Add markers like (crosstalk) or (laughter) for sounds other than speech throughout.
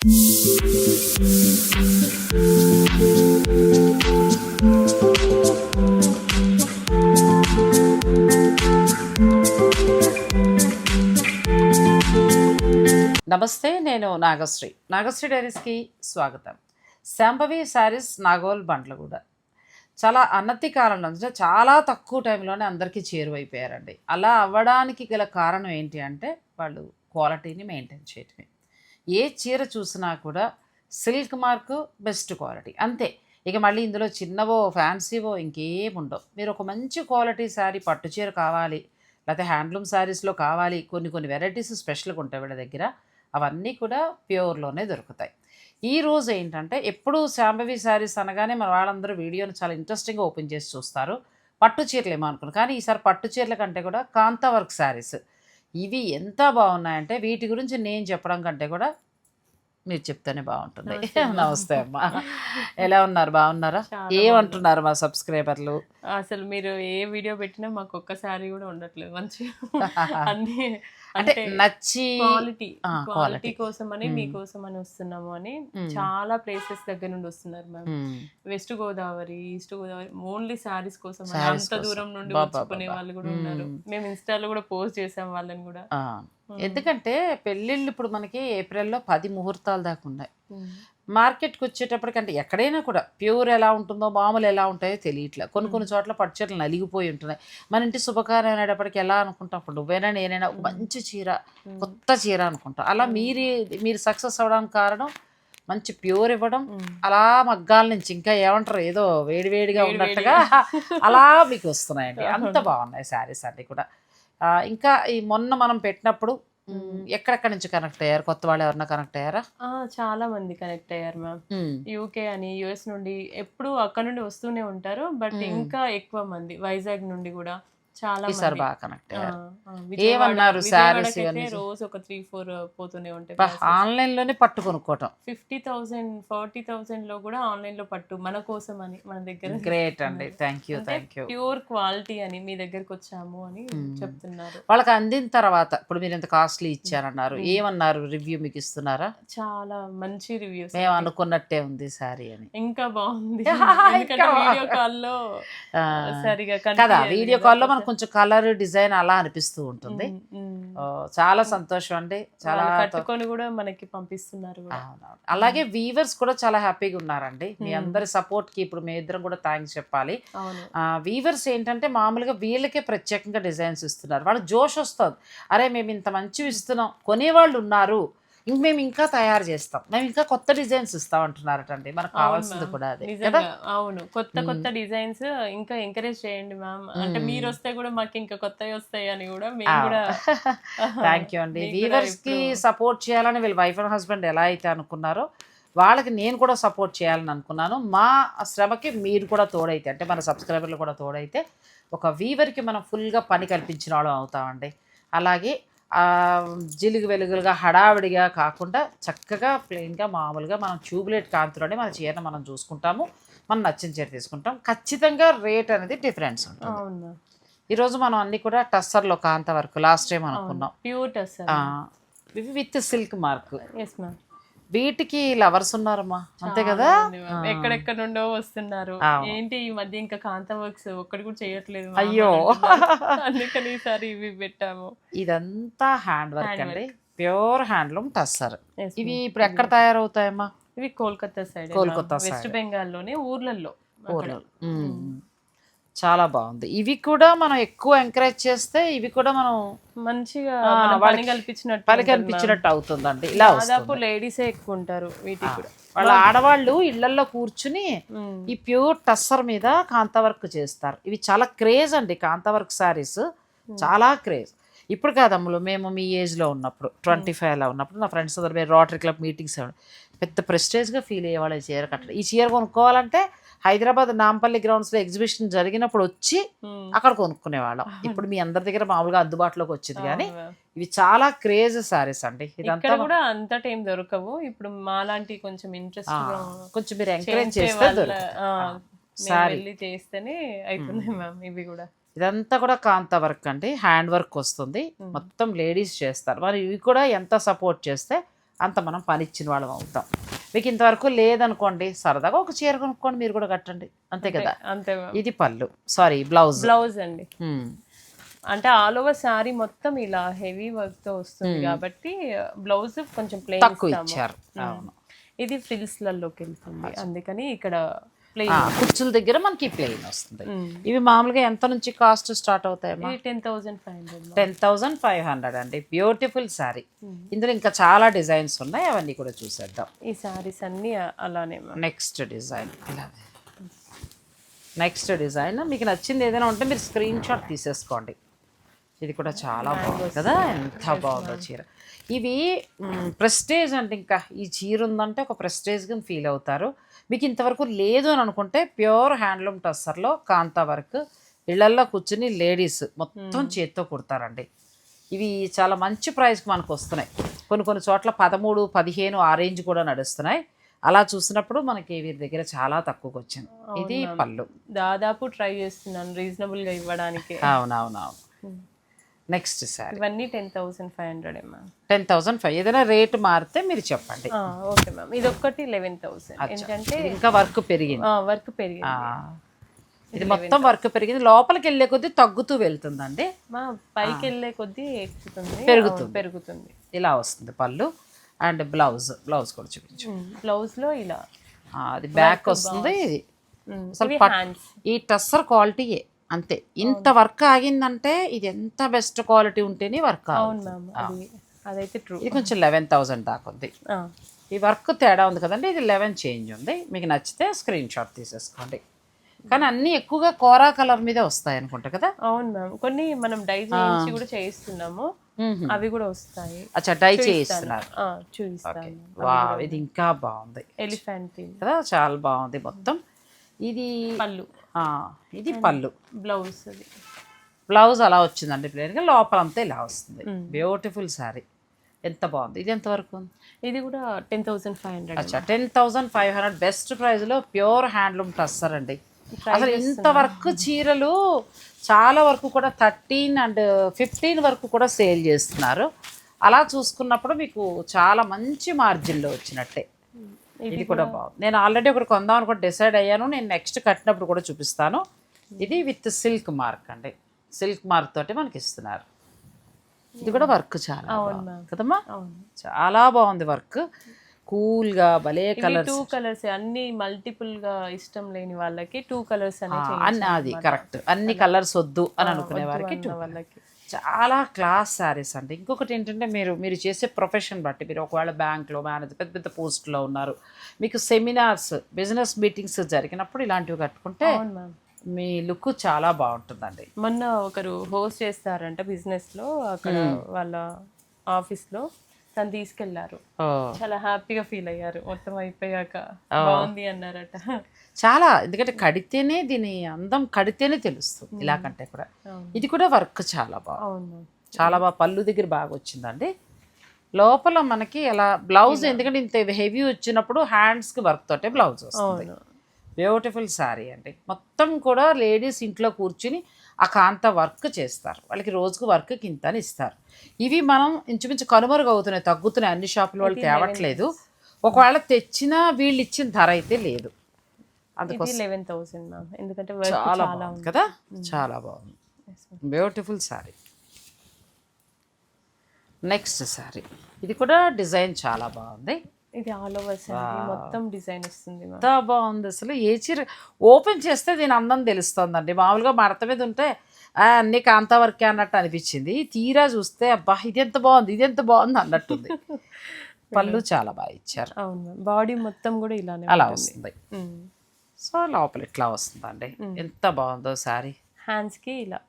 నమస్తే నేను నాగశ్రీ. నాగశ్రీ డైరీస్కి స్వాగతం. శాంభవి శారీస్ నాగోల్ బండ్లగూడ చాలా అన్నతి కాలం నుంచి చాలా తక్కువ టైంలోనే అందరికీ చేరువైపోయారండి. అలా అవ్వడానికి గల కారణం ఏంటి అంటే వాళ్ళు క్వాలిటీని మెయింటైన్ చేయటమే. ఏ చీర చూసినా కూడా సిల్క్ మార్క్ బెస్ట్ క్వాలిటీ. అంతే. ఇక మళ్ళీ ఇందులో చిన్నవో ఫ్యాన్సీవో ఇంకేం ఉండవు. మీరు ఒక మంచి క్వాలిటీ శారీ పట్టు చీర కావాలి లేకపోతే హ్యాండ్లూమ్ శారీస్లో కావాలి కొన్ని కొన్ని వెరైటీస్ స్పెషల్గా ఉంటాయి వీళ్ళ దగ్గర అవన్నీ కూడా ప్యూర్లోనే దొరుకుతాయి. ఈ రోజు ఏంటంటే ఎప్పుడు శాంభవి శారీస్ అనగానే మన వాళ్ళందరూ వీడియోని చాలా ఇంట్రెస్టింగ్గా ఓపెన్ చేసి చూస్తారు. పట్టు చీరలు ఏమో అనుకున్నాను కానీ ఈసారి పట్టు చీరల కంటే కూడా కాంతా వర్క్ శారీస్ ఇవి ఎంత బాగున్నాయంటే వీటి గురించి నేను చెప్పడం కంటే కూడా మీరు చెప్తేనే బాగుంటుంది. నమస్తే అమ్మా. ఎలా ఉన్నారు? బాగున్నారా? ఏమంటున్నారు మా సబ్స్క్రైబర్లు? అసలు మీరు ఏ వీడియో పెట్టినా మాకు ఒక్కసారి కూడా ఉండట్లేదు మంచిగా. (laughs) అన్ని అంటే నచ్చి క్వాలిటీ క్వాలిటీ. కోసం అని. మీకోసం అని వస్తున్నాము అని మ్మ్. చాలా ప్లేసెస్ దగ్గర నుండి వస్తున్నారు ma'am. West Godavari east Godavari only saris కోసం అంత. దూరం నుండి వచ్చుకునే. వాళ్ళు కూడా ఉన్నారు మ్మ్. ఇన్స్టాలో కూడా పోస్ట్ చేసాం వాళ్ళని కూడా ఆ, ఎందుకంటే పెళ్ళిళ్ళు ఇప్పుడు మనకి ఏప్రిల్లో పది ముహూర్తాలు దాకా ఉన్నాయి. మార్కెట్కి వచ్చేటప్పటికంటే ఎక్కడైనా కూడా ప్యూర్ ఎలా ఉంటుందో మామూలు ఎలా ఉంటాయో తెలియట్లే. కొన్ని కొన్ని చోట్ల పట్టు చీరలు నలిగిపోయి ఉంటున్నాయి. మన ఇంటి శుభకార్యం అనేటప్పటికి ఎలా అనుకుంటాం? ఇప్పుడు నువ్వైనా నేనైనా? ఒక మంచి చీర. కొత్త చీర అనుకుంటాం. అలా మీరు మీరు సక్సెస్ అవ్వడానికి కారణం మంచి ప్యూర్ ఇవ్వడం. అలా మగ్గాల నుంచి ఇంకా ఏమంటారు? ఏదో వేడివేడిగా వేడి ఉన్నట్టుగా (laughs) అలా మీకు వస్తున్నాయండి. అంత బాగున్నాయి శారీస్ అన్ని కూడా. ఇంకా ఈ మొన్న మనం పెట్టినప్పుడు ఎక్కడెక్కడి నుంచి కనెక్ట్ అయ్యారు? కొత్త వాళ్ళు ఎవరన్నా కనెక్ట్ అయ్యారా? చాలా మంది కనెక్ట్ అయ్యారు మ్యామ్ యూకే అని యుఎస్ నుండి ఎప్పుడు అక్కడ నుండి వస్తూనే ఉంటారు. బట్. ఇంకా ఎక్కువ మంది వైజాగ్ నుండి కూడా. ఈసారి బాగా కనెక్ట్ అయ్యారు. ఏమన్నారు ఇవన్నీ? రోజు ఒక త్రీ ఫోర్ పోతూనే ఉంటాయి ఆన్లైన్లోనే పట్టు కొనుక్కోవటం. ఫిఫ్టీ థౌసండ్ ఫార్టీ థౌసండ్లో కూడా ఆన్లైన్లో పట్టు మన కోసం అని మన దగ్గర. గ్రేట్ అండి. Thank you thank you pure quality అని మీ దగ్గరకు వచ్చాము అని. చెప్తున్నారు. వాళ్ళకి అందిన తర్వాత ఇప్పుడు మీరు ఇంత కాస్ట్లీ ఇచ్చారన్నారు ఏమన్నారు? రివ్యూ మీకు ఇస్తున్నారా? చాలా మంచి రివ్యూస్ మేము అనుకున్నట్టే ఉంది సారీ అని. ఇంకా బాగుంది. (laughs) వీడియో. కాల్లో సరిగా కదా వీడియో అసలు. మనకు కొంచెం కలర్ డిజైన్ అలా అనిపిస్తూ ఉంటుంది. చాలా సంతోషం అండి. చాలా కట్టుకొని కూడా మనకి పంపిస్తున్నారు. అలాగే వీవర్స్ కూడా చాలా హ్యాపీగా ఉన్నారండి. మీ. అందరి సపోర్ట్కి ఇప్పుడు మీ ఇద్దరం కూడా థ్యాంక్స్ చెప్పాలి. వీవర్స్ ఏంటంటే మామూలుగా వీళ్ళకే ప్రత్యేకంగా డిజైన్స్ ఇస్తున్నారు. వాళ్ళ జోష్ వస్తుంది. అరే మేము ఇంత మంచివి ఇస్తున్నాం. కొనేవాళ్ళు ఉన్నారు. ఇంక మేము ఇంకా తయారు చేస్తాం. మేము ఇంకా కొత్త డిజైన్స్ ఇస్తాం అంటున్నారటండి. మనకు అవును? కావాల్సింది. కూడా అదే అవును. కొత్త. కొత్త డిజైన్స్ ఇంకా ఎంకరేజ్ చేయండి మ్యామ్. అంటే. మీరు వస్తే కూడా మాకు ఇంకా కొత్తవి వస్తాయి అని కూడా మేము కూడా (laughs) థ్యాంక్ యూ అండి. వీవర్స్కి సపోర్ట్ చేయాలని వీళ్ళ వైఫ్ అండ్ హస్బెండ్ ఎలా అయితే అనుకున్నారో వాళ్ళకి నేను కూడా సపోర్ట్ చేయాలని అనుకున్నాను. మా శ్రమకి మీరు కూడా తోడైతే అంటే మన సబ్స్క్రైబర్లు కూడా తోడైతే ఒక వీవర్కి మనం ఫుల్గా పని కల్పించిన వాళ్ళం అవుతామండి. అలాగే జిలుగు వెలుగులుగా హడావిడిగా కాకుండా చక్కగా ప్లెయిన్గా మామూలుగా మనం ట్యూబ్లెట్ కాంతిలోనే మన చీరను మనం చూసుకుంటాము. మనం నచ్చిన చీర తీసుకుంటాం. ఖచ్చితంగా రేట్ అనేది డిఫరెన్స్ ఉంటుంది. ఈరోజు మనం అన్ని కూడా టస్సర్లో కాంత వరకు. లాస్ట్ టైం అనుకున్నాం. ప్యూర్ టస్ ఆ, ఇవి with silk mark. Yes ma'am వీటికి లవర్స్ ఉన్నారమ్మా. అంతే కదా. ఎక్కడెక్కడ నుండో వస్తున్నారు. ఏంటి ఈ మధ్య ఇంకా కాంత వర్క్స్? ఒక్కటి కూడా చేయట్లేదు అయ్యో. అందుకని ఈసారి ఇవి పెట్టాము. ఇదంతా హ్యాండ్ వర్క్ అండి. ప్యూర్ హ్యాండ్లూమ్ టస్సర్ ఇవి. ఇప్పుడు ఎక్కడ తయారవుతాయమ్మా? ఇవి కోల్కతా సైడ్ కోల్కతా వెస్ట్. బెంగాల్లోనే ఊర్లలో అక్కడ. చాలా బాగుంది. ఇవి కూడా మనం ఎక్కువ ఎంకరేజ్ చేస్తే ఇవి కూడా మనం మంచిగా పని కల్పించినట్టు పని ఉంటుంది, కనిపించినట్టు అవుతుందండి. ఇలా. దాదాపు లేడీసే ఎక్కువ ఉంటారు వీటికి కూడా. వాళ్ళ ఆడవాళ్ళు ఇళ్ళలో కూర్చుని. ఈ ప్యూర్ టస్సర్ మీద కాంతవర్క్ చేస్తారు. ఇవి చాలా క్రేజ్ అండి కాంతవర్క్ శారీస్ చాలా క్రేజ్. ఇప్పుడు కాదమ్ములు మేము మీ ఏజ్లో ఉన్నప్పుడు ట్వంటీ ఫైవ్ అలా ఉన్నప్పుడు నా ఫ్రెండ్స్ అందరు మేము రోటరీ క్లబ్ మీటింగ్స్ పెద్ద ప్రెస్టేజ్గా ఫీల్ అయ్యేవాళ్ళు ఈ చీర కట్టడం. ఈ చీర కొనుక్కోవాలంటే హైదరాబాద్ నాంపల్లి గ్రౌండ్స్లో ఎగ్జిబిషన్ జరిగినప్పుడు వచ్చి. అక్కడ కొనుక్కునేవాళ్ళం. ఇప్పుడు మీ అందరి దగ్గర మామూలుగా అందుబాటులోకి వచ్చింది కానీ. ఇవి చాలా క్రేజ్ సారీస్ అండి. ఇదంతా కూడా అంత టైం దొరకవు. ఇప్పుడు మాలాంటి కొంచెం ఇంట్రెస్ట్ కొంచెం మీరు ఎంకరేజ్ చేస్తే సారీ. చేస్తేనే మ్యామ్ ఇవి కూడా. ఇదంతా కూడా కాంత వర్క్ అండి. హ్యాండ్ వర్క్ వస్తుంది. మొత్తం లేడీస్ చేస్తారు. మరి ఇవి కూడా ఎంత సపోర్ట్ చేస్తే అంత మనం పని ఇచ్చిన వాళ్ళం అవుతాం. మీకు ఇంతవరకు లేదనుకోండి సరదాగా ఒక చీర కొనుక్కోండి మీరు కూడా కట్టండి. అంతే కదా? అంతే ఇది పళ్ళు. సారీ బ్లౌజ్ బ్లౌజ్ అండి. అంటే ఆల్ ఓవర్ శారీ మొత్తం ఇలా హెవీ వర్క్తో వస్తుంది కాబట్టి బ్లౌజ్ కొంచెం తక్కువ ఇచ్చారు. అవును. ఇది ఫ్రిల్స్ లలోకి వెళ్తుంది. అందుకని ఇక్కడ కుచ్చుల దగ్గర మనకి ప్లెయిన్ వస్తుంది. ఇవి మామూలుగా ఎంత నుంచి కాస్ట్ స్టార్ట్ అవుతాయమ్మా? ఇది ten thousand five hundred ten thousand five hundred అండి. బ్యూటిఫుల్ శారీ ఇందులో ఇంకా చాలా డిజైన్స్ ఉన్నాయి. అవన్నీ కూడా చూసేద్దాం. ఈ శారీస్ అన్ని అలానే నెక్స్ట్ డిజైన్. Next design. మీకు నచ్చింది ఏదైనా ఉంటే మీరు స్క్రీన్ షాట్ తీసేసుకోండి. ఇది కూడా చాలా బాగుంది కదా? ఎంత బాగుందో చీర. ఇవి ప్రెస్టేజ్ అంటే ఇంకా ఈ చీర ఉందంటే ఒక ప్రెస్టేజ్ కింద ఫీల్ అవుతారు. మీకు ఇంతవరకు లేదు అని అనుకుంటే ప్యూర్ హ్యాండ్లూమ్ టస్సర్లో కాంతా వర్క్ ఇళ్ళల్లో కూర్చుని లేడీస్ మొత్తం చేత్తో కుడతారండి. ఇవి చాలా మంచి ప్రైస్కి మనకు వస్తున్నాయి. కొన్ని కొన్ని చోట్ల పదమూడు పదిహేను ఆ రేంజ్ కూడా నడుస్తున్నాయి. అలా చూసినప్పుడు మనకి వీరి దగ్గర చాలా తక్కువకి వచ్చింది. ఇది పళ్ళు. దాదాపు ట్రై చేస్తున్నాను రీజనబుల్గా ఇవ్వడానికి. అవునవునవును. నెక్స్ట్ సారీ ఇవన్నీ ten thousand five hundred ma'am ten thousand five ఏదైనా రేట్ మారితే మీరు చెప్పండి. Okay ma'am. ఇది ఒక్కటి లెవెన్ థౌసండ్ ఎందుకంటే ఇంకా వర్క్ పెరిగింది. వర్క్ పెరిగింది. ఇది మొత్తం వర్క్ పెరిగింది. లోపలికి వెళ్ళే కొద్దీ తగ్గుతూ వెళ్తుందండి. మా పైకి వెళ్ళే కొద్దీ ఎక్కుతుంది. పెరుగుతుంది. పెరుగుతుంది. ఇలా వస్తుంది పళ్ళు అండ్ బ్లౌజ్. బ్లౌజ్ కూడా చూపించు. బ్లౌజ్లో ఇలా. అది బ్యాక్ వస్తుంది. ఇది అసలు ఈ టస్సర్ క్వాలిటీయే. అంతే. ఇంత వర్క్ ఆగిందంటే ఇది ఎంత బెస్ట్ క్వాలిటీ ఉంటేనే వర్క్ అవును మ్యామ్ అది అదైతే ట్రూ. ఇది కొంచెం లెవెన్ థౌజండ్ దాకా ఉంది. ఈ వర్క్ తేడా ఉంది కదండి ఇది లెవెన్ చేంజ్ ఉంది. మీకు నచ్చితే స్క్రీన్ షాట్ తీసేసుకోండి. కానీ అన్నీ ఎక్కువగా కోరా కలర్ మీదే వస్తాయి అనుకుంటా కదా? అవును మ్యామ్ కొన్ని మనం డై చేయించి కూడా చేయిస్తున్నాము. అవి కూడా వస్తాయి. అచ్చా డై చేయిస్తున్నారు. చూపిస్తాను ఇది ఇంకా బాగుంది. ఎలిఫెంట్ కదా చాలా బాగుంది మొత్తం. ఇది పళ్ళు. ఇది పళ్ళు. బ్లౌజ్ అది. బ్లౌజ్ అలా వచ్చిందండి ప్లేన్గా లోపలంతా ఇలా వస్తుంది. బ్యూటిఫుల్ శారీ ఎంత బాగుంది. ఇది ఎంతవరకు ఉంది? ఇది కూడా టెన్ థౌసండ్ ఫైవ్ హండ్రెడ్ అచ్చా ten thousand five hundred best ప్రైస్లో ప్యూర్ హ్యాండ్లూమ్ టస్సర్ అండి. అసలు ఇంత వరకు చీరలు చాలా వరకు కూడా థర్టీన్ అండ్ ఫిఫ్టీన్ వరకు కూడా సేల్ చేస్తున్నారు. అలా చూసుకున్నప్పుడు మీకు చాలా మంచి మార్జిన్లో వచ్చినట్టే. ఇది కూడా బాగుంది. నేను ఆల్రెడీ ఒకటి కొందాం అనుకుంటే డిసైడ్ అయ్యాను. నేను నెక్స్ట్ కట్టినప్పుడు కూడా చూపిస్తాను. ఇది విత్ సిల్క్ మార్క్ అండి. సిల్క్ మార్క్ తోటి మనకి ఇస్తున్నారు. ఇది కూడా వర్క్ చాలా కదమ్మా? చాలా బాగుంది వర్క్ కూల్గా భలే కలర్ టూ కలర్స్ అన్ని మల్టిపుల్గా ఇష్టం లేని వాళ్ళకి టూ కలర్స్ అది కరెక్ట్ అన్ని కలర్స్ వద్దు అని అనుకునే వారికి two. వాళ్ళకి. చాలా క్లాస్ శారీస్ అండి. ఇంకొకటి ఏంటంటే మీరు మీరు చేసే ప్రొఫెషన్ బట్టి మీరు ఒకవేళ బ్యాంక్లో మేనేజర్ పెద్ద పెద్ద పోస్ట్లో ఉన్నారు. మీకు సెమినార్స్ బిజినెస్ మీటింగ్స్ జరిగినప్పుడు ఇలాంటివి కట్టుకుంటే మీ లుక్ చాలా బాగుంటుందండి. మొన్న ఒకరు హోస్ట్ చేస్తారంట బిజినెస్లో అక్కడ వాళ్ళ ఆఫీస్లో. తను తీసుకెళ్ళారు. చాలా హ్యాపీగా ఫీల్ అయ్యారు. మొత్తం అయిపోయాక బాగుంది అన్నారట. చాలా ఎందుకంటే కడితేనే దీని అందం కడితేనే తెలుస్తుంది ఇలా కంటే కూడా. ఇది కూడా వర్క్ చాలా బాగుంది మ్యామ్ చాలా బాగా పళ్ళు దగ్గర బాగా వచ్చిందండి. లోపల మనకి ఎలా బ్లౌజ్ ఎందుకంటే ఇంత హెవీ వచ్చినప్పుడు హ్యాండ్స్కి వర్క్ తోటే బ్లౌజ్ వస్తుంది. బ్యూటిఫుల్ శారీ అండి. మొత్తం కూడా లేడీస్ ఇంట్లో కూర్చుని ఆ కాంత వర్క్ చేస్తారు. వాళ్ళకి రోజుకు వర్క్ కింత ఇస్తారు. ఇవి మనం ఇంచుమించు కనుమరుగు అవుతున్నాయి తగ్గుతున్నాయి. అన్ని షాపుల వాళ్ళు తేవట్లేదు. ఒకవేళ తెచ్చినా వీళ్ళు ఇచ్చిన ధర అయితే లేదు. అందుకోసం లెవెన్ థౌసండ్ మ్యామ్ ఎందుకంటే వర్క్ చాలా చాలా బాగుంది కదా? చాలా బాగుంది. బ్యూటిఫుల్ శారీ నెక్స్ట్ శారీ ఇది కూడా డిజైన్ చాలా బాగుంది. ఇది ఆల్ ఓవర్ సారీ మొత్తం డిజైన్ వస్తుంది ఎంత బాగుంది అసలు. ఏ చీర ఓపెన్ చేస్తే దీని అందం తెలుస్తుందండి. మామూలుగా మడత మీద ఉంటే "ఆ, అన్ని కాంతా వర్కే అన్నట్టు అనిపించింది. తీరా చూస్తే అబ్బా ఇది ఎంత బాగుంది ఇది ఎంత బాగుంది అన్నట్టుంది. (laughs) పళ్ళు చాలా బాగా ఇచ్చారు. అవును బాడీ మొత్తం కూడా ఇలానే అలా వస్తుంది. సో లోపల ఇట్లా వస్తుందండి. ఎంత బాగుందో శారీ. హ్యాండ్స్కి ఇలా.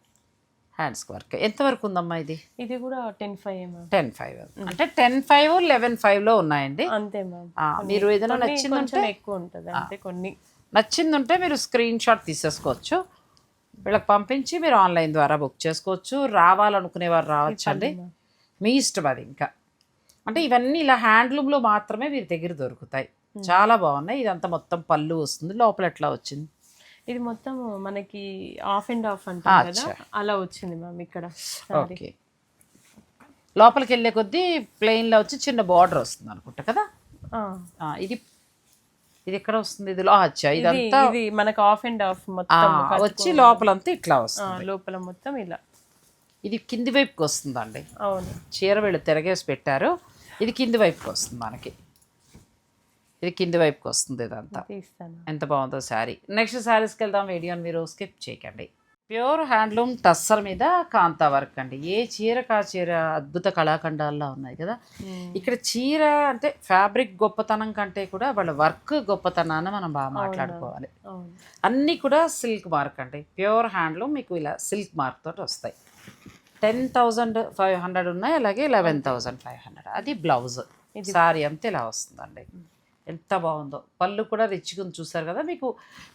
హ్యాండ్స్ వర్క్ ఎంతవరకు ఉందమ్మా ఇది? ఇది కూడా టెన్ ఫైవ్ టెన్ ఫైవ్. అంటే టెన్ ఫైవ్ లెవెన్ ఫైవ్లో ఉన్నాయండి. అంతే మ్యామ్ మీరు ఏదైనా నచ్చిందంటే కొంచెం ఎక్కువ ఉంటుంది అంతే కొన్ని. నచ్చిందంటే మీరు స్క్రీన్ షాట్ తీసేసుకోవచ్చు. వీళ్ళకి పంపించి మీరు ఆన్లైన్ ద్వారా బుక్ చేసుకోవచ్చు. రావాలనుకునే వారు రావచ్చండి. మీ ఇష్టం అది ఇంకా. అంటే ఇవన్నీ ఇలా హ్యాండ్లూమ్లో మాత్రమే వీరి దగ్గర దొరుకుతాయి. చాలా బాగున్నాయి. ఇదంతా మొత్తం పళ్ళు వస్తుంది. లోపల ఎట్లా వచ్చింది? ఇది మొత్తం మనకి ఆఫ్ అండ్ ఆఫ్ అంటాం కదా. అలా వచ్చింది మ్యామ్ ఇక్కడ ఓకే. లోపలికి వెళ్ళే కొద్దీ ప్లెయిన్లో వచ్చి చిన్న బార్డర్ వస్తుంది అనుకుంటా కదా? ఇది ఇది ఎక్కడ వస్తుంది? ఇది అచ్చా ఇది ఇదంతా ఇది మనకు ఆఫ్ అండ్ ఆఫ్ మొత్తం వచ్చి లోపలంతా ఇట్లా ఆ, వస్తుంది. లోపల మొత్తం ఇలా. ఇది కింది వైపుకి వస్తుందండి. అవును. చీర వీళ్ళు తిరగేసి పెట్టారు. ఇది కింది వైపుకి వస్తుంది మనకి. ఇది కింది వైపుకి వస్తుంది ఇదంతా. ఎంత బాగుందో శారీ. నెక్స్ట్ శారీస్కి వెళ్దాం వీడియోని మీరు స్కిప్ చేయకండి. ప్యూర్ హ్యాండ్లూమ్ టస్సర్ మీద కాంతా వర్క్ అండి. ఏ చీర కా చీర అద్భుత కళాఖండాల్లో ఉన్నాయి కదా. ఇక్కడ చీర అంటే ఫ్యాబ్రిక్ గొప్పతనం కంటే కూడా వాళ్ళ వర్క్ గొప్పతనాన్ని మనం బాగా మాట్లాడుకోవాలి. అన్నీ కూడా సిల్క్ మార్క్ అండి. ప్యూర్ హ్యాండ్లూమ్ మీకు ఇలా సిల్క్ మార్క్ తోటి వస్తాయి. టెన్ థౌజండ్ ఫైవ్ హండ్రెడ్ ఉన్నాయి అలాగే లెవెన్ థౌజండ్ ఫైవ్ హండ్రెడ్. అది బ్లౌజ్. సారీ అంతా ఇలా వస్తుందండి. ఎంత బాగుందో. పళ్ళు కూడా రిచ్గా ఉంది చూసారు కదా మీకు?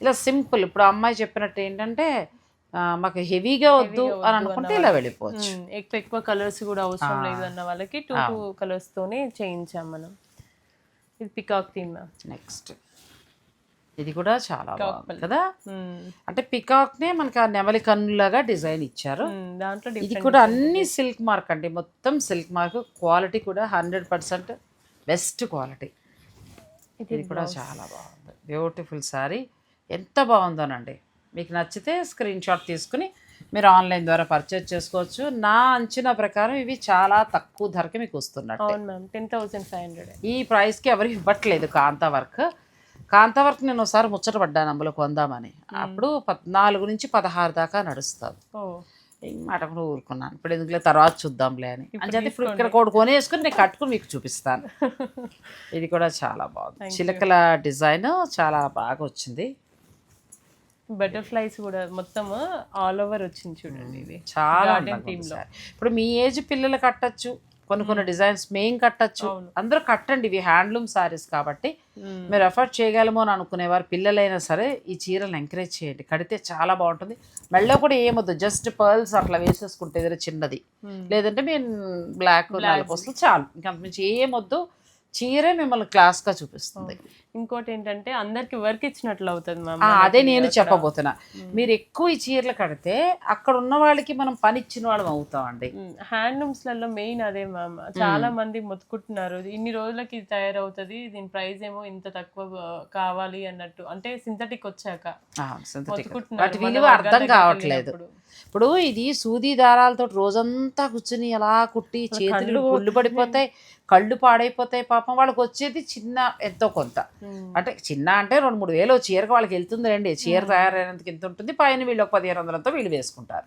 ఇలా సింపుల్. ఇప్పుడు అమ్మాయి చెప్పినట్టు ఏంటంటే మాకు హెవీగా వద్దు అని అనుకుంటే ఇలా వెళ్ళిపోవచ్చు. ఎక్కువ ఎక్కువ కలర్స్ కూడా అవసరం లేదు అన్న వాళ్ళకి. టూ టూ కలర్స్ తోనే చేయించాం మనం. ఇది పికాక్ థీమ్ నెక్స్ట్. ఇది కూడా చాలా బాగుంది కదా? అంటే పికాక్నే మనకి ఆ నెమలి కన్నులాగా డిజైన్ ఇచ్చారు. దాంట్లో ఇది కూడా అన్ని సిల్క్ మార్క్ అండి. మొత్తం సిల్క్ మార్క్. క్వాలిటీ కూడా హండ్రెడ్ పర్సెంట్ బెస్ట్ క్వాలిటీ. ఇది కూడా చాలా బాగుంది. బ్యూటిఫుల్ శారీ ఎంత బాగుందోనండి. మీకు నచ్చితే స్క్రీన్ షాట్ తీసుకుని మీరు ఆన్లైన్ ద్వారా పర్చేజ్ చేసుకోవచ్చు. నా అంచనా ప్రకారం ఇవి చాలా తక్కువ ధరకి మీకు వస్తున్నట్టు. అవును ma'am ten thousand five hundred ఈ ప్రైస్కి ఎవరు ఇవ్వట్లేదు కాంతా వర్క్. కాంతా వర్క్ నేను ఒకసారి ముచ్చట పడ్డాను అందులో కొందామని. అప్పుడు పద్నాలుగు నుంచి పదహారు దాకా నడుస్తుంది. మాట ఊరుకున్నాను. ఇప్పుడు ఎందుకులే తర్వాత చూద్దాంలే అని. అంచేత ఇప్పుడు ఇక్కడ కూడా కొనేసుకుని నేను కట్టుకుని మీకు చూపిస్తాను. (laughs) ఇది కూడా చాలా బాగుంది. చిలకల డిజైన్ చాలా బాగా వచ్చింది. బటర్ఫ్లైస్ కూడా మొత్తం ఆల్ ఓవర్ వచ్చింది చూడండి ఇది. చాలా. ఇప్పుడు మీ ఏజ్ పిల్లలు కట్టచ్చు. కొన్ని కొన్ని డిజైన్స్ మేం కట్టచ్చు. అందరూ కట్టండి ఇవి హ్యాండ్లూమ్ సారీస్ కాబట్టి. మీరు ఎఫర్ట్ చేయగలమో అని అనుకునేవారు. పిల్లలైనా సరే ఈ చీరలు ఎంకరేజ్ చేయండి. కడితే చాలా బాగుంటుంది. మెళ్ళో కూడా ఏమొద్దు. జస్ట్ పర్ల్స్ అట్లా వేసేసుకుంటే ఏదైనా చిన్నది. లేదంటే మేము బ్లాక్ నలుపు వస్తుంది చాలు. ఇంకా మించి ఏమొద్దు. చీరే మిమ్మల్ని క్లాస్గా చూపిస్తుంది. ఇంకోటి ఏంటంటే అందరికి వర్క్ ఇచ్చినట్లు అవుతుంది మ్యామ్ అదే నేను చెప్పబోతున్నా. మీరు ఎక్కువ ఈ చీరలు కడితే అక్కడ ఉన్న వాళ్ళకి మనం పని ఇచ్చిన వాళ్ళం అవుతామండి. హ్యాండ్లూమ్స్లలో మెయిన్ అదే మ్యామ్. చాలా మంది మొత్తుకుంటున్నారు. ఇన్ని రోజులకి ఇది తయారవుతుంది దీని ప్రైస్ ఏమో ఇంత తక్కువ కావాలి అన్నట్టు. అంటే సింథటిక్ వచ్చాక. వాటి విలువ అర్థం కావట్లేదు. ఇప్పుడు ఇది సూది దారాలతో రోజంతా కూర్చుని అలా కుట్టి చేతులు గుళ్ళు పడిపోతాయి కళ్ళు పాడైపోతాయి పాపం. వాళ్ళకి వచ్చేది చిన్న ఎంతో కొంత. అంటే చిన్న అంటే రెండు మూడు వేలు చీరకు వాళ్ళకి వెళ్తుంది రండి. చీర తయారైనందుకు ఎంత ఉంటుంది? పైన వీళ్ళు ఒక పదిహేను వందలంతో వీళ్ళు వేసుకుంటారు.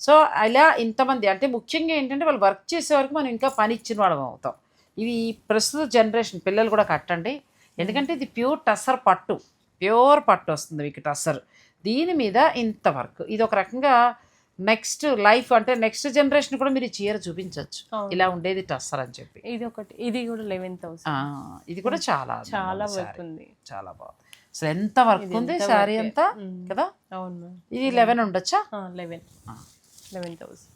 సో అలా ఇంతమంది అంటే ముఖ్యంగా ఏంటంటే వాళ్ళు వర్క్ చేసే వరకు మనం ఇంకా పని ఇచ్చిన వాళ్ళం అవుతాం. ఇవి ప్రస్తుత జనరేషన్ పిల్లలు కూడా కట్టండి. ఎందుకంటే ఇది ప్యూర్ టస్సర్ పట్టు. ప్యూర్ పట్టు వస్తుంది మీకు టస్సర్. దీని మీద ఇంత వర్క్. ఇది ఒక రకంగా నెక్స్ట్ లైఫ్ అంటే నెక్స్ట్ జనరేషన్ కూడా మీరు చీర చూపించవచ్చు. ఇలా ఉండేది టస్సర్ అని చెప్పి. ఇది ఒకటి ఇది కూడా లెవెన్ థౌసండ్ ఇది కూడా చాలా చాలా వర్క్. ఉంది. చాలా బాగుంది. అసలు ఎంత వర్క్ ఉంది శారీ అంతా? కదా? అవును ఇది లెవెన్ ఉండొచ్చా? Eleven eleven thousand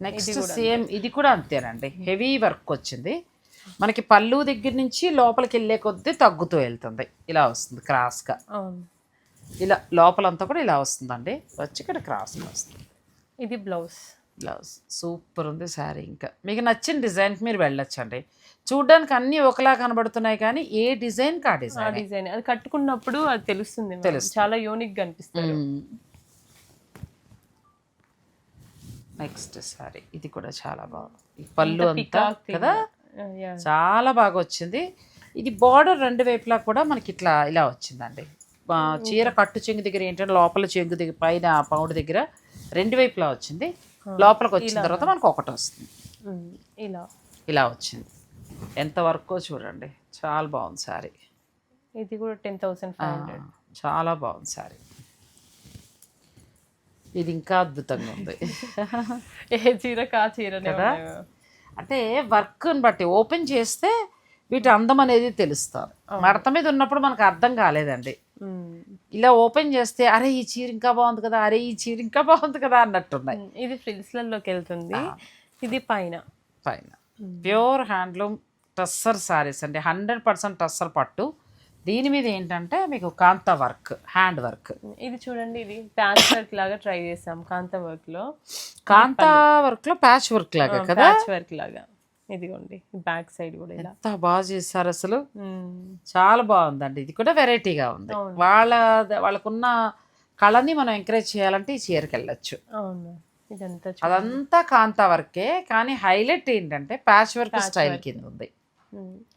next same ఇది కూడా అంతేనండి. హెవీ వర్క్ వచ్చింది. మనకి పళ్ళు దగ్గర నుంచి లోపలికి వెళ్ళే కొద్దీ తగ్గుతూ వెళ్తుంది. ఇలా వస్తుంది క్రాస్గా అవును. ఇలా లోపలంతా కూడా ఇలా వస్తుందండి. వచ్చి ఇక్కడ క్రాస్గా వస్తుంది. ఇది బ్లౌజ్ బ్లౌజ్ సూపర్ ఉంది శారీ ఇంకా. మీకు నచ్చిన డిజైన్కి మీరు వెళ్ళొచ్చండి. చూడ్డానికి అన్నీ ఒకలా కనబడుతున్నాయి కానీ ఏ డిజైన్కి ఆ డిజైన్ డిజైన్ అది కట్టుకున్నప్పుడు అది తెలుస్తుంది ma'am. చాలా యూనిక్ అనిపిస్తుంది నెక్స్ట్ సారీ ఇది కూడా చాలా బాగుంది. పళ్ళు అంతా. కదా? Uh. చాలా బాగా వచ్చింది. ఇది బార్డర్ రెండు వైపులా కూడా మనకి ఇట్లా ఇలా వచ్చిందండి. చీర కట్టు చెంగు దగ్గర ఏంటంటే లోపల చెంగు దగ్గర పైన పౌండ్ దగ్గర రెండు వైపులా వచ్చింది. లోపలికి వచ్చిన తర్వాత మనకు ఒకటి వస్తుంది. ఇలా. ఇలా వచ్చింది. ఎంత వర్కో చూడండి. చాలా బాగుంది సారీ ఇది కూడా టెన్ థౌసండ్ ఫైవ్ హండ్రెడ్. చాలా బాగుంది సారీ ఇది ఇంకా అద్భుతంగా ఉంది. (laughs) ఏ చీర కా చీరనే ఉన్నాయి. అంటే వర్క్ని బట్టి ఓపెన్ చేస్తే వీటి అందం అనేది తెలుస్తారు మడత మీద ఉన్నప్పుడు మనకు అర్థం కాలేదండి. ఇలా ఓపెన్ చేస్తే అరే ఈ చీర ఇంకా బాగుంది కదా అరే ఈ చీర ఇంకా బాగుంది కదా అన్నట్టున్నాయి. ఇది ఫ్రిల్స్లలోకి వెళ్తుంది. ఇది పైన. పైన. ప్యూర్ హ్యాండ్లూమ్ టస్సర్ సారీస్ అండి. హండ్రెడ్ పర్సెంట్ టస్సర్ పట్టు. దీని మీద ఏంటంటే మీకు కాంతా వర్క్ హ్యాండ్ వర్క్. ఇది చూడండి ఇది ప్యాచ్ వర్క్ లాగా ట్రై చేసాం కాంత వర్క్లో కాంతా వర్క్లో ప్యాచ్ వర్క్ లాగా కదా? ప్యాచ్ వర్క్ లాగా. ఇదిగోండి బ్యాక్ సైడ్ కూడా ఎంత బాగా చేశారు అసలు. చాలా బాగుందండి. ఇది కూడా వెరైటీగా ఉంది. వాళ్ళ వాళ్ళకున్న కళని మనం ఎంకరేజ్ చేయాలంటే ఈ చీరకి వెళ్ళొచ్చు. అవును. ఇదంతా చూ- అదంతా కాంతా వర్కే కానీ హైలైట్ ఏంటంటే ప్యాచ్ వర్క్ స్టైల్ కింద ఉంది.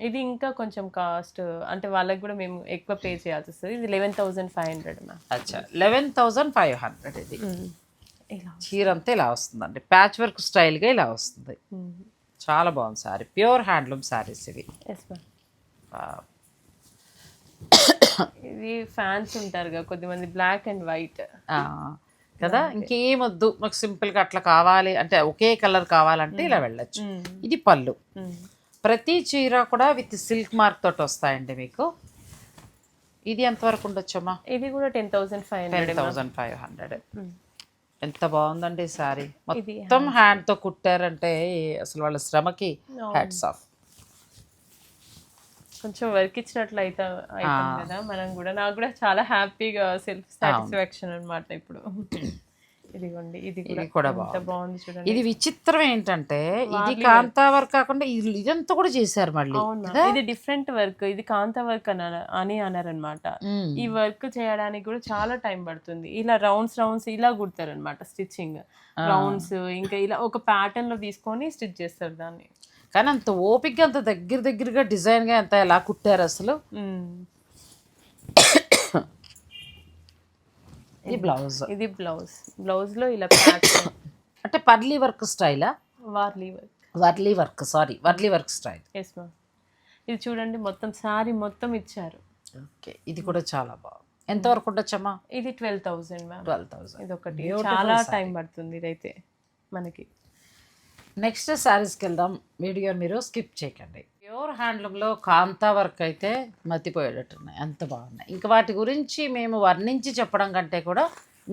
ఇది ఇంకా కొంచెం కాస్ట్ అంటే వాళ్ళకి కూడా మేము ఎక్కువ పే చేయాల్సి వస్తుంది. ఇది లెవెన్ థౌసండ్ ఫైవ్ హండ్రెడ్ అచ్చా లెవెన్ థౌజండ్ ఫైవ్ హండ్రెడ్ ఇది. చీర అంతా ఇలా వస్తుందండి. ప్యాచ్ వర్క్ స్టైల్గా ఇలా వస్తుంది. చాలా బాగుంది సారీ. ప్యూర్ హ్యాండ్లూమ్ సారీస్ ఇవి. ఇది ఫ్యాన్స్ ఉంటారు కదా కొద్దిమంది బ్లాక్ అండ్ వైట్. కదా? ఇంకేం వద్దు. మాకు సింపుల్గా అట్లా కావాలి. అంటే ఒకే కలర్ కావాలంటే ఇలా వెళ్ళొచ్చు. ఇది పళ్ళు. ప్రతి చీర కూడా విత్ సిల్క్ మార్క్ తోటి వస్తాయండి మీకు. ఇది ఎంతవరకు ఉండొచ్చమ్మా? ఇది కూడా ten thousand five hundred thousand five hundred. ఎంత బాగుందండి సారీ. ఇది మొత్తం హ్యాండ్తో కుట్టారంటే అసలు వాళ్ళ శ్రమకి హ్యాట్స్ ఆఫ్ కొంచెం వర్క్ ఇచ్చినట్లు అయితే కదా మనం కూడా. నాకు కూడా చాలా హ్యాపీగా సెల్ఫ్ సాటిస్ఫాక్షన్ అన్నమాట ఇప్పుడు. ఇదిగోండి ఇది కూడా బాగుంది. చూడండి. ఇది విచిత్రం ఏంటంటే ఇది కాంతా వర్క్. కాకుండా ఇది ఇదంతా కూడా చేశారు మళ్ళీ ఇది డిఫరెంట్ వర్క్ ఇది కాంత వర్క్ అని అని అన్నారనమాట. ఈ వర్క్ చేయడానికి కూడా చాలా టైం పడుతుంది. ఇలా రౌండ్స్ రౌండ్స్ ఇలా కుడతారు అనమాట స్టిచ్చింగ్ రౌండ్స్ ఇంకా ఇలా ఒక ప్యాటర్న్లో తీసుకొని స్టిచ్ చేస్తారు దాన్ని. కానీ అంత ఓపిక అంత దగ్గర దగ్గరగా డిజైన్గా ఎంత ఎలా కుట్టారు అసలు మ్మ్. ఇది బ్లౌజ్. ఇది బ్లౌజ్. బ్లౌజ్లో ఇలా (coughs) అంటే పర్లీ work స్టైలా? Warli work. Warli work sari Warli work style. Yes ma'am ఇది చూడండి మొత్తం సారీ మొత్తం ఇచ్చారు. ఓకే ఇది కూడా చాలా బాగుంది ఎంతవరకు ఉండొచ్చమ్మా? ఇది twelve thousand ma'am twelve thousand ఇది ఒకటి. చాలా టైం పడుతుంది ఇదైతే మనకి. నెక్స్ట్ శారీస్కి వెళ్దాం. వీడియో మీరు స్కిప్ చేయకండి. ప్యూర్ హ్యాండ్లూమ్లో కాంతా వర్క్ అయితే మతిపోయేటట్టున్నాయి. అంత బాగున్నాయి. ఇంకా వాటి గురించి మేము వర్ణించి చెప్పడం కంటే కూడా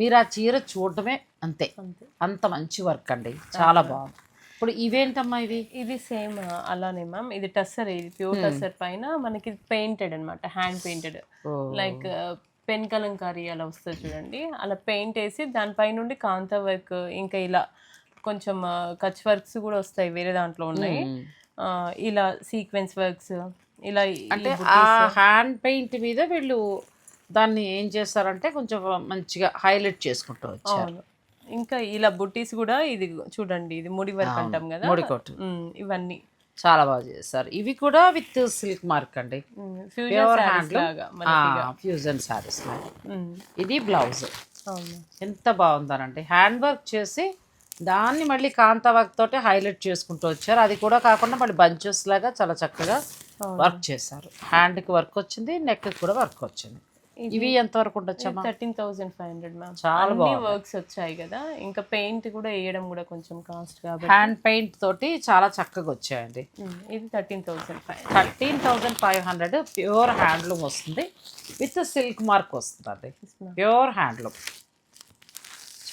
మీరు ఆ చీర చూడటమే అంతే. అంతే. మంచి వర్క్ అండి. చాలా బాగుంది. ఇప్పుడు ఇవేంటమ్మా ఇవి? ఇది సేమ్ అలానే మ్యామ్. ఇది టస్సర్ ఇది ప్యూర్ టస్సర్ పైన మనకి పెయింటెడ్ అన్నమాట hand painted. Like pen Kalamkari అలా వస్తుంది చూడండి. అలా పెయింట్ వేసి దానిపై నుండి కాంతా వర్క్ ఇంకా ఇలా కొంచెం కచ్ వర్క్స్ కూడా వస్తాయి వేరే దాంట్లో ఉన్నాయి. ఇలా సీక్వెన్స్ వర్క్స్ ఇలా అంటే ఆ హ్యాండ్ పెయింట్ మీద వీళ్ళు దాన్ని ఏం చేస్తారంటే కొంచెం మంచిగా హైలైట్ చేసుకుంటూ వచ్చారు. ఇంకా ఇలా బుట్టీస్ కూడా ఇది చూడండి ఇది ముడి వర్క్ అంటాం కదా? ఉమ్, ఇవన్నీ. చాలా బాగా చేస్తారు. ఇవి కూడా విత్ సిల్క్ మార్క్ అండి. ఫ్యూజన్ శారీస్ ఇది బ్లౌజ్ ఎంత బాగుందనండి హ్యాండ్ వర్క్ చేసి దాన్ని మళ్ళీ కాంతా వర్క్ తోటి హైలైట్ చేసుకుంటూ వచ్చారు. అది కూడా కాకుండా మళ్ళీ బంచెస్ లాగా చాలా చక్కగా వర్క్ చేశారు. హ్యాండ్కి వర్క్ వచ్చింది నెక్ కూడా వర్క్ వచ్చింది. ఇవి ఎంత వరకు ఉండొచ్చమ్మా? Thirteen thousand five hundred ma'am చాలా అన్ని వర్క్స్ వచ్చాయి కదా. ఇంకా పెయింట్ కూడా వేయడం కూడా కొంచెం కాస్ట్ కాబట్టి. హ్యాండ్ పెయింట్ తోటి చాలా చక్కగా వచ్చాయండి. ఇది thirteen thousand five thirteen thousand five hundred pure handloom వస్తుంది. విత్ సిల్క్ మార్క్ వస్తుంది ప్యూర్ హ్యాండ్లూమ్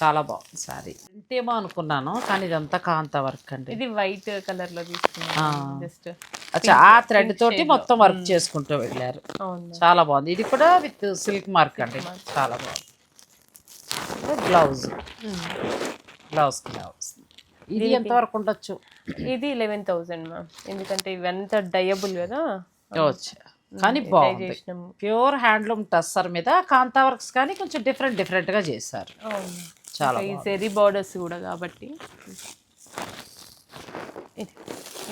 చాలా బాగుంది సారీ ఇంతేమో అనుకున్నాను కానీ ఇదంతా కాంతా వర్క్ అండి. ఇది వైట్ కలర్లో తీసుకున్నాను. జస్ట్ అచ్చా ఆ థ్రెడ్ తోటి మొత్తం వర్క్ చేసుకుంటూ వెళ్ళారు. చాలా బాగుంది. ఇది కూడా విత్ సిల్క్ మార్క్ అండి. చాలా బాగుంది. బ్లౌజ్. బ్లౌజ్ ఇలా వస్తుంది ఇది ఎంతవరకు ఉండొచ్చు? ఇది లెవెన్ థౌసండ్ మ్యామ్. ఎందుకంటే ఇవంతా డయబుల్ కదా. కానీ బాగుంది. ప్యూర్ హ్యాండ్లూమ్ టస్సర్ మీద కాంతా వర్క్స్ కానీ కొంచెం డిఫరెంట్ డిఫరెంట్గా చేశారు. అవును. చాలా ఈ జెరీ బార్డర్స్ కూడా కాబట్టి. ఇది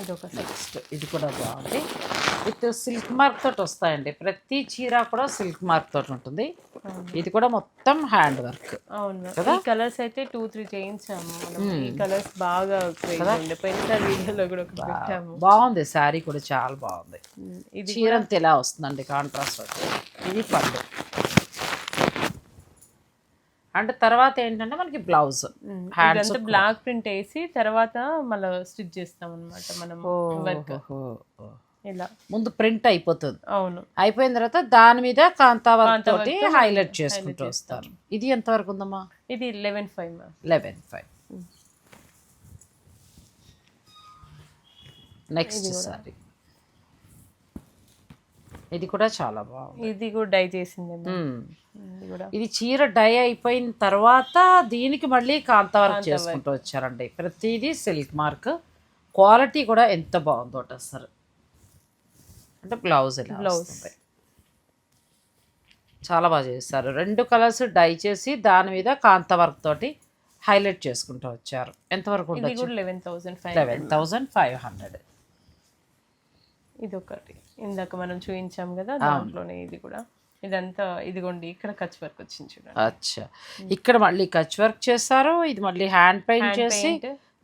ఇది ఒక. నెక్స్ట్ ఇది కూడా బాగుంది. విత్ సిల్క్ మార్క్ తోటి వస్తాయండి. ప్రతి చీర కూడా సిల్క్ మార్క్ తోటి ఉంటుంది. ఇది కూడా మొత్తం హ్యాండ్ వర్క్. అవును. ఈ కలర్స్ అయితే టూ త్రీ చేయించాము. ఈ కలర్స్ బాగా వీడియోలో కూడా పెట్టాము. బాగుంది. శారీ కూడా చాలా బాగుంది. ఇది చీర అంతా ఎలా వస్తుందండి? కాంట్రాస్ట్ వచ్చి ఇది పళ్ళు అంటే తర్వాత ఏంటంటే మనకి బ్లౌజ్. హ్యాండ్స్ బ్లాక్ ప్రింట్ వేసి తర్వాత మళ్ళీ స్టిచ్ చేస్తాం అనమాట మనం వర్క్. ఇలా. ముందు ప్రింట్ అయిపోతుంది. అవును. అయిపోయిన తర్వాత దాని మీద కాంతా వర్క్ తోటి హైలైట్ చేసుకుంటూ వస్తారు. ఇది ఎంతవరకు ఉందమ్మా? ఇది eleven five eleven five. Next sari. ఇది కూడా చాలా బాగుంది. ఇది కూడా డై చేసింది. ఇది చీర డై అయిపోయిన తర్వాత దీనికి మళ్ళీ కాంత వర్క్ చేసుకుంటూ వచ్చారండి. ప్రతిదీ సిల్క్ మార్క్. క్వాలిటీ కూడా ఎంత బాగుందో అసలు. అంటే బ్లౌజ్ ఇలా. వస్తుంది? చాలా బాగా చేస్తారు రెండు కలర్స్ డై చేసి దాని మీద కాంత వర్క్ తోటి హైలైట్ చేసుకుంటూ వచ్చారు. ఎంతవరకు ఇది ఉండొచ్చు? కూడా లెవెన్ థౌసండ్ ఫైవ్ హండ్రెడ్ ఇది ఒకటి ఇందాక మనం చూపించాం కదా దాంట్లోనే ఇది కూడా. ఇదంతా ఇదిగోండి ఇక్కడ కచ్ వర్క్ వచ్చింది చూడండి. అచ్చా. ఇక్కడ మళ్ళీ కచ్ వర్క్ చేస్తారు ఇది మళ్ళీ హ్యాండ్ పెయింట్ చేసి.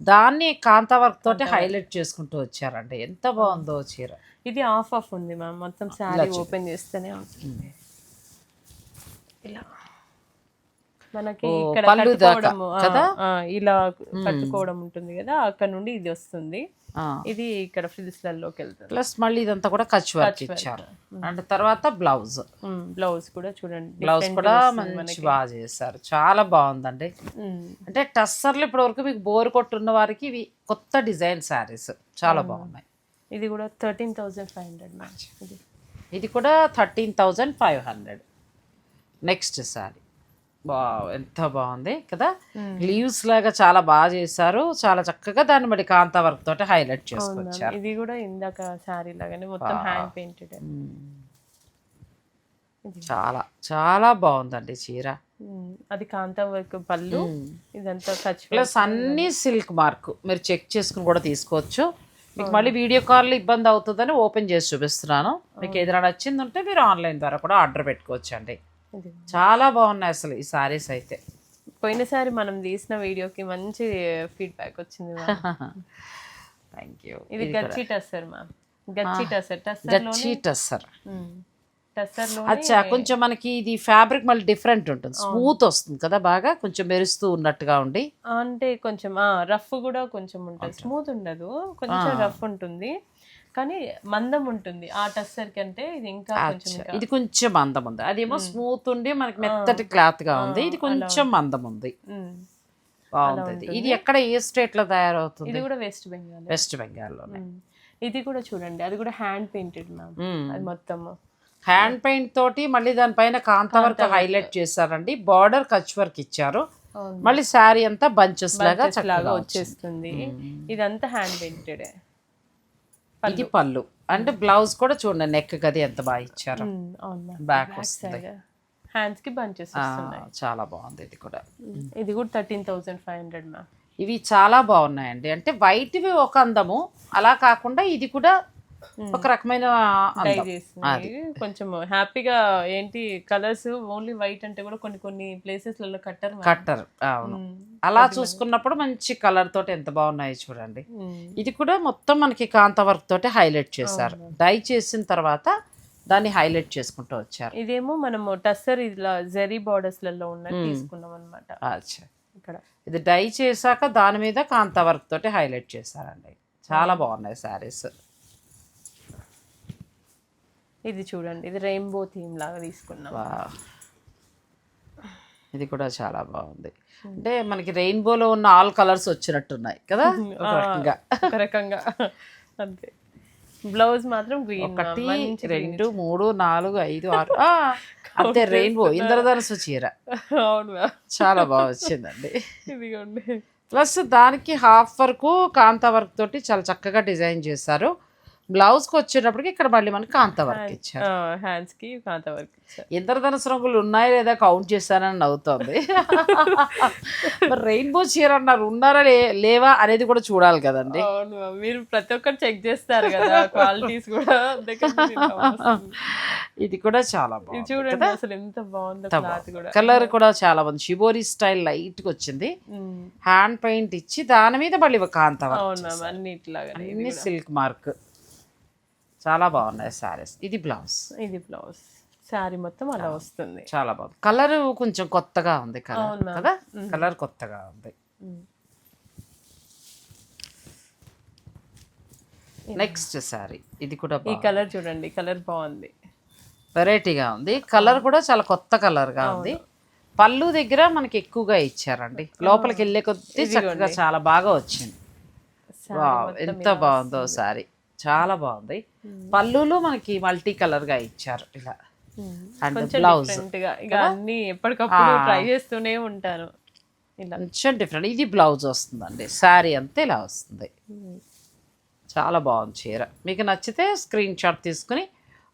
దాన్ని కాంత వర్క్ తోటి హైలైట్ చేసుకుంటూ వచ్చారండి. ఎంత బాగుందో చీర. ఇది ఆఫ్ ఆఫ్ ఉంది మ్యామ్. మొత్తం శారీ ఓపెన్ చేస్తేనే ఉంటుంది ఇలా. మనకి ఇక్కడ ఆ, కదా? ఇలా కట్టుకోవడం ఉంటుంది కదా అక్కడ నుండి ఇది వస్తుంది. ఇది ఇక్కడ ఫ్రిల్స్ లలోకి వెళ్తుంది ప్లస్ మళ్ళీ ఇదంతా కూడా కచ్ వర్క్ ఇచ్చారు అండ్ తర్వాత బ్లౌజ్. బ్లౌజ్ కూడా చూడండి. బ్లౌజ్ కూడా మంచి బాగా చేశారు. చాలా బాగుందండి. అంటే టస్సర్లు ఇప్పటి వరకు మీకు బోర్ కొట్టున్న వారికి ఇవి కొత్త డిజైన్ శారీస్. చాలా బాగున్నాయి. ఇది కూడా థర్టీన్ థౌజండ్ ఫైవ్ హండ్రెడ్ ఇది కూడా thirteen thousand five hundred. Next sari. ఎంత బాగుంది కదా? లీవ్స్ లాగా చాలా బాగా చేశారు. చాలా చక్కగా దాన్ని బట్టి కాంతా వర్క్ తోటి హైలైట్ చేసుకొచ్చారు. ఇది కూడా ఇందాక శారీ లాగానే మొత్తం హ్యాండ్ పెయింటెడ్. చాలా చాలా బాగుందండి చీర. అది కాంతా వర్క్ పళ్ళు. ఇదంతా ఖర్చు ప్లస్ అన్ని సిల్క్ మార్క్ మీరు చెక్ చేసుకుని కూడా తీసుకోవచ్చు. మీకు మళ్ళీ వీడియో కాల్ ఇబ్బంది అవుతుందని ఓపెన్ చేసి చూపిస్తున్నాను. మీకు ఏదైనా నచ్చింది ఉంటే మీరు ఆన్లైన్ ద్వారా కూడా ఆర్డర్ పెట్టుకోవచ్చు అండి. చాలా బాగున్నాయి అసలు ఈ సారీస్ అయితే. పోయినసారి మనం తీసిన వీడియోకి మంచి ఫీడ్బ్యాక్ వచ్చింది. (laughs) థ్యాంక్ యూ ఇది గచ్చి టస్సర్ మ్యామ్ గచ్చి టస్సర్. టస్సర్. గచ్చి అచ్చా కొంచెం మనకి ఇది ఫ్యాబ్రిక్ మళ్ళీ డిఫరెంట్ ఉంటుంది. స్మూత్ వస్తుంది కదా బాగా కొంచెం మెరుస్తూ ఉన్నట్టుగా ఉండి. అంటే కొంచెం రఫ్ కూడా కొంచెం ఉంటుంది. స్మూత్ ఉండదు కొంచెం రఫ్ ఉంటుంది. కానీ మందం ఉంటుంది. ఆ టస్సర్ కంటే ఇది ఇంకా కొంచెం ఇది కొంచెం మందం ఉంది. అదేమో స్మూత్ ఉండి మనకి మెత్తటి క్లాత్గా ఉంది. ఇది కొంచెం మందం ఉంది. బాగుంది ఇది. ఎక్కడ ఏ స్టేట్లో తయారవుతుంది? ఇది కూడా వెస్ట్ బెంగాల్ వెస్ట్ బెంగాల్లోనే ఇది కూడా చూడండి. అది కూడా హ్యాండ్ పెయింటెడ్ మ్యామ్ అది మొత్తం. హ్యాండ్ పెయింట్ తోటి మళ్ళీ దానిపైన కాంత వర్క్ హైలైట్ చేశారండి. బార్డర్ కచ్ వర్క్ ఇచ్చారు. మళ్ళీ శారీ అంతా బంచెస్ లాగా చక్కగా. వచ్చేస్తుంది. ఇదంతా హ్యాండ్ పెయింటెడ్ ఇది పళ్ళు. అంటే బ్లౌజ్ కూడా చూడండి నెక్ గది ఎంత బాగా ఇచ్చారు. బ్యాక్ వస్తుంది. హ్యాండ్స్కి బంచెస్ చాలా బాగుంది ఇది కూడా. ఇది కూడా thirteen thousand five hundred ma'am. ఇవి చాలా బాగున్నాయండి. అంటే వైట్వి ఒక అందము. అలా కాకుండా ఇది కూడా ఒక రకమైన చేసింది. కొంచెం హ్యాపీగా ఏంటి కలర్స్ ఓన్లీ వైట్ అంటే కూడా కొన్ని కొన్ని ప్లేసెస్లలో కట్టర్ కట్టర్ అవును. అలా చూసుకున్నప్పుడు మంచి కలర్ తోటి ఎంత బాగున్నాయి చూడండి. ఇది కూడా మొత్తం మనకి కాంత వర్క్ తోటి హైలైట్ చేశారు. డై చేసిన తర్వాత దాన్ని హైలైట్ చేసుకుంటూ వచ్చారు. ఇదేమో మనము టస్సర్ ఇలా జెరీ బార్డర్స్లలో ఉన్నది తీసుకున్నాం అనమాట అచ్చా. ఇక్కడ. ఇది డై చేశాక దాని మీద కాంత వర్క్ తోటి హైలైట్ చేశారండి. చాలా బాగున్నాయి శారీస్ ఇది చూడండి ఇది రెయిన్బో థీమ్ లాగా తీసుకున్నాం. ఇది కూడా చాలా బాగుంది. అంటే మనకి రెయిన్బోలో ఉన్న ఆల్ కలర్స్ వచ్చినట్టున్నాయి కదా? (laughs) ఒక రకంగా. ఒక రకంగా. అంతే. బ్లౌజ్ మాత్రం గ్రీన్ ఒకటి రెండు మూడు నాలుగు ఐదు ఆరు. (laughs) అంతే రెయిన్బో ఇంద్రధనుసు చీర. అవును. చాలా బాగా వచ్చిందండి. (laughs) ఇదిగోండి. ప్లస్ దానికి హాఫ్ వర్క్ కాంతా వర్క్ తోటి చాలా చక్కగా డిజైన్ చేశారు. బ్లౌజ్కి వచ్చేటప్పటికి ఇక్కడ మళ్ళీ మనకి కాంతా వర్క్ ఇచ్చారు. హ్యాండ్స్కి కాంత వర్క్ ఇచ్చారు. ఇంద్రధనుసు రంగులు ఉన్నాయా లేదా కౌంట్ చేశానని నవ్వుతోంది. (laughs) మరి రెయిన్బో చీర అన్నారు ఉన్నారా లేవా అనేది కూడా చూడాలి కదండి. మీరు ప్రతి ఒక్కరు చెక్ చేస్తారు కదా క్వాలిటీస్ కూడా. ఇది కూడా చాలా బాగుంది చూడండి అసలు ఎంత బాగుందో కలర్ కూడా చాలా బాగుంది. షిబోరి స్టైల్ లైట్గా వచ్చింది. హ్యాండ్ పెయింట్ ఇచ్చి దాని మీద మళ్ళీ కాంత వర్క్ అన్ని సిల్క్ మార్క్ చాలా బాగున్నాయి సారీస్ ఇది బ్లౌజ్. ఇది బ్లౌజ్. శారీ మొత్తం అలా వస్తుంది. చాలా బాగుంది కలర్ కొంచెం కొత్తగా ఉంది కలర్. కదా? కలర్ కొత్తగా ఉంది. నెక్స్ట్ సారీ ఇది కూడా ఈ కలర్ చూడండి కలర్ బాగుంది. వెరైటీగా ఉంది. కలర్ కూడా చాలా కొత్త కలర్గా ఉంది. పళ్ళు దగ్గర మనకి ఎక్కువగా ఇచ్చారండి. లోపలికి వెళ్ళే కొద్దీ చక్కగా చాలా బాగా వచ్చింది. ఎంత బాగుందో సారీ చాలా బాగుంది. పళ్ళులో మనకి మల్టీ కలర్గా ఇచ్చారు ఇలా. అండ్ కొంచెం బ్లౌజ్గా అన్ని ఎప్పటికప్పుడు ట్రై చేస్తూనే ఉంటాను. కొంచెం డిఫరెంట్ ఇది బ్లౌజ్ వస్తుందండి. శారీ అంతా ఇలా వస్తుంది. చాలా బాగుంది చీర. మీకు నచ్చితే స్క్రీన్ షాట్ తీసుకుని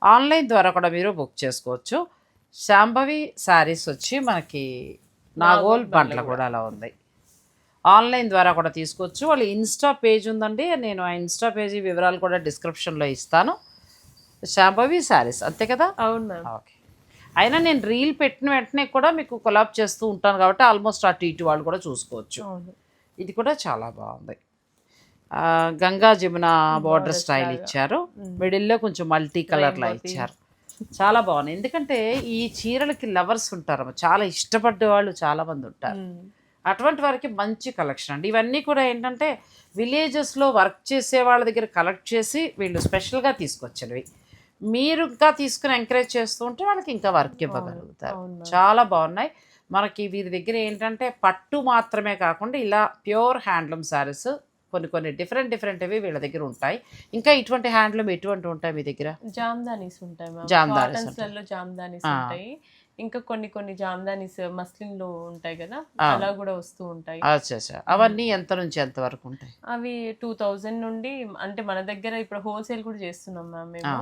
ఆన్లైన్ ద్వారా కూడా మీరు బుక్ చేసుకోవచ్చు. శాంభవి శారీస్ వచ్చి మనకి నాగోల్ బండ్ల కూడా. అలా ఉంది. ఆన్లైన్ ద్వారా కూడా తీసుకోవచ్చు. వాళ్ళ ఇన్స్టా పేజ్ ఉందండి. నేను ఆ ఇన్స్టా పేజీ వివరాలు కూడా డిస్క్రిప్షన్లో ఇస్తాను. శాంభవి శారీస్ అంతే కదా? అవును మ్యామ్. ఓకే. అయినా నేను రీల్ పెట్టిన వెంటనే కూడా మీకు కొలాబ్ చేస్తూ ఉంటాను కాబట్టి ఆల్మోస్ట్ అటు ఇటు వాళ్ళు కూడా చూసుకోవచ్చు. ఇది కూడా చాలా బాగుంది. గంగా జమున బార్డర్ స్టైల్ ఇచ్చారు. మిడిల్లో కొంచెం మల్టీ కలర్లా ఇచ్చారు. చాలా బాగుంది ఎందుకంటే ఈ చీరలకి లవర్స్ ఉంటారు చాలా ఇష్టపడ్డ వాళ్ళు చాలా మంది ఉంటారు. అటువంటి వారికి మంచి కలెక్షన్ అండి. ఇవన్నీ కూడా ఏంటంటే విలేజెస్లో వర్క్ చేసే వాళ్ళ దగ్గర కలెక్ట్ చేసి వీళ్ళు స్పెషల్గా తీసుకొచ్చినవి మీరు ఇంకా తీసుకుని ఎంకరేజ్ చేస్తూ ఉంటే వాళ్ళకి ఇంకా వర్క్ ఇవ్వగలుగుతారు. చాలా బాగున్నాయి. మనకి వీరి దగ్గర ఏంటంటే పట్టు మాత్రమే కాకుండా ఇలా ప్యూర్ హ్యాండ్లూమ్ శారీస్ కొన్ని కొన్ని డిఫరెంట్ డిఫరెంట్వి వీళ్ళ దగ్గర ఉంటాయి. ఇంకా ఇటువంటి హ్యాండ్లూమ్ ఎటువంటి ఉంటాయి మీ దగ్గర? జామ్దానీస్ ఉంటాయి జామ్దానీస్ జామ్దానీస్. ఉంటాయి. ఇంకా కొన్ని కొన్ని జామ్దానీస్ మస్లిన్లో ఉంటాయి కదా అలా కూడా వస్తూ ఉంటాయి. అవన్నీ ఎంత నుంచి ఎంత వరకు ఉంటాయి? అవి టూ థౌజండ్ నుండి అంటే మన దగ్గర ఇప్పుడు హోల్సేల్ కూడా చేస్తున్నాం మ్యామ్ మేము.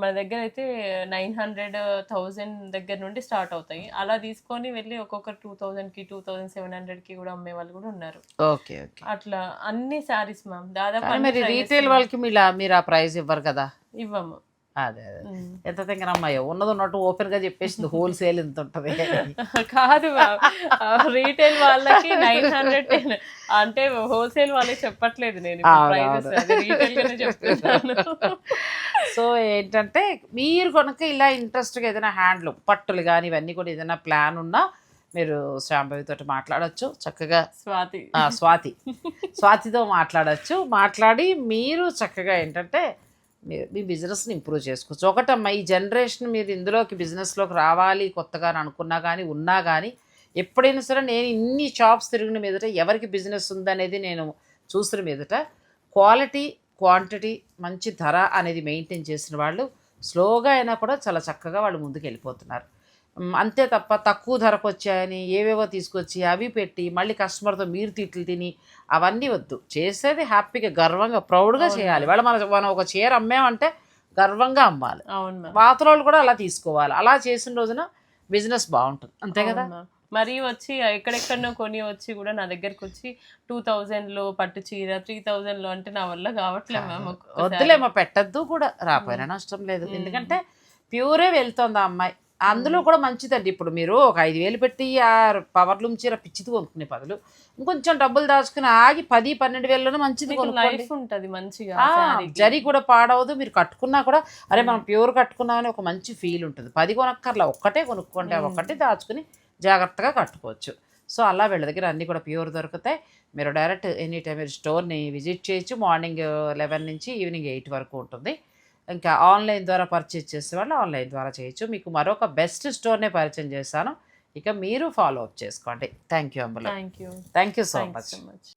మన దగ్గర అయితే నైన్ హండ్రెడ్ థౌజండ్ దగ్గర నుండి స్టార్ట్ అవుతాయి. అలా తీసుకొని వెళ్ళి ఒక్కొక్కరు టూ థౌజండ్కి టూ థౌజండ్ సెవెన్ హండ్రెడ్కి కూడా అమ్మే వాళ్ళు కూడా ఉన్నారు. ఓకే అట్లా అన్ని శారీస్ మ్యామ్. దాదాపు రీటైల్. వాళ్ళకి మీరు ఆ ప్రైస్ ఇవ్వరు కదా? ఇవ్వము. అదే. ఎంత తింగనమ్మాయో ఉన్నది ఉన్నట్టు ఓపెన్గా చెప్పేసింది హోల్సేల్ ఎంత ఉంటది. కాదు రీటైల్ వాళ్ళకి నైన్ హండ్రెడ్ అంటే హోల్సేల్ వాళ్ళకి చెప్పట్లేదు నేను సో ఏంటంటే మీరు కనుక ఇలా ఇంట్రెస్ట్గా ఏదైనా హ్యాండ్లూమ్ పట్టులు కానీ ఇవన్నీ కూడా ఏదైనా ప్లాన్ ఉన్నా మీరు శాంభవి తోటి మాట్లాడొచ్చు. చక్కగా స్వాతి. ఆ, స్వాతి. స్వాతితో మాట్లాడొచ్చు. మాట్లాడి మీరు చక్కగా ఏంటంటే మీ- మీ బిజినెస్ని ఇంప్రూవ్ చేసుకోవచ్చు. ఒకటమ్మా ఈ జనరేషన్ మీరు ఇందులోకి బిజినెస్లోకి రావాలి కొత్తగా అనుకున్నా కానీ ఉన్నా కానీ ఎప్పుడైనా సరే నేను ఇన్ని షాప్స్ తిరిగిన మీదట ఎవరికి బిజినెస్ ఉందనేది నేను చూసిన మీదట క్వాలిటీ క్వాంటిటీ మంచి ధర అనేది మెయింటైన్ చేసిన వాళ్ళు స్లోగా అయినా కూడా చాలా చక్కగా వాళ్ళు ముందుకు వెళ్ళిపోతున్నారు. అంతే తప్ప తక్కువ ధరకు వచ్చాయని ఏవేవో తీసుకొచ్చి అవి పెట్టి మళ్ళీ కస్టమర్తో మీరు తిట్లు తిని అవన్నీ వద్దు. చేసేది హ్యాపీగా గర్వంగా ప్రౌడ్గా చేయాలి. వాళ్ళ మన మనం ఒక చీర అమ్మామంటే గర్వంగా అమ్మాలి. పాత వాళ్ళు కూడా అలా తీసుకోవాలి. అలా చేసిన రోజున బిజినెస్ బాగుంటుంది. అంతే కదా. మరీ వచ్చి ఎక్కడెక్కడనో కొని వచ్చి కూడా నా దగ్గరికి వచ్చి టూ థౌజండ్లో పట్టు చీర త్రీ థౌజండ్లో అంటే నా వల్ల కావట్లేదు మ్యామ్. వద్దులేమో పెట్టద్దు కూడా. రాపోయినా నష్టం లేదు. ఎందుకంటే ప్యూరే వెళ్తుంది ఆ అమ్మాయి. అందులో కూడా మంచిదండి. ఇప్పుడు మీరు ఒక ఐదు వేలు పెట్టి ఆ పవర్ లూమ్ చీర పిచ్చిది కొనుక్కునే బదులు ఇంకొంచెం డబ్బులు దాచుకుని ఆగి పది పన్నెండు వేలలోనే మంచిది లైఫ్ ఉంటది మంచిగా. జరీ కూడా పాడవదు. మీరు కట్టుకున్నా కూడా అరే మనం ప్యూర్ కట్టుకున్నామని ఒక మంచి ఫీల్ ఉంటుంది. పది కొనక్కర్లా ఒక్కటే కొనుక్కోండి. ఒక్కటే దాచుకుని జాగ్రత్తగా కట్టుకోవచ్చు. సో అలా వీళ్ళ దగ్గర అన్నీ కూడా ప్యూర్ దొరుకుతాయి. మీరు డైరెక్ట్ ఎనీ టైం మీరు స్టోర్ని విజిట్ చేయొచ్చు. మార్నింగ్ లెవెన్ నుంచి ఈవినింగ్ ఎయిట్ వరకు ఉంటుంది. ఇంకా ఆన్లైన్ ద్వారా పర్చేజ్ చేసే వాళ్ళు ఆన్లైన్ ద్వారా చేయొచ్చు. మీకు మరొక బెస్ట్ స్టోర్నే పరిచయం చేస్తాను ఇక మీరు ఫాలో అప్ చేసుకోండి. Thank you Ambula thank you thank you so thank much so much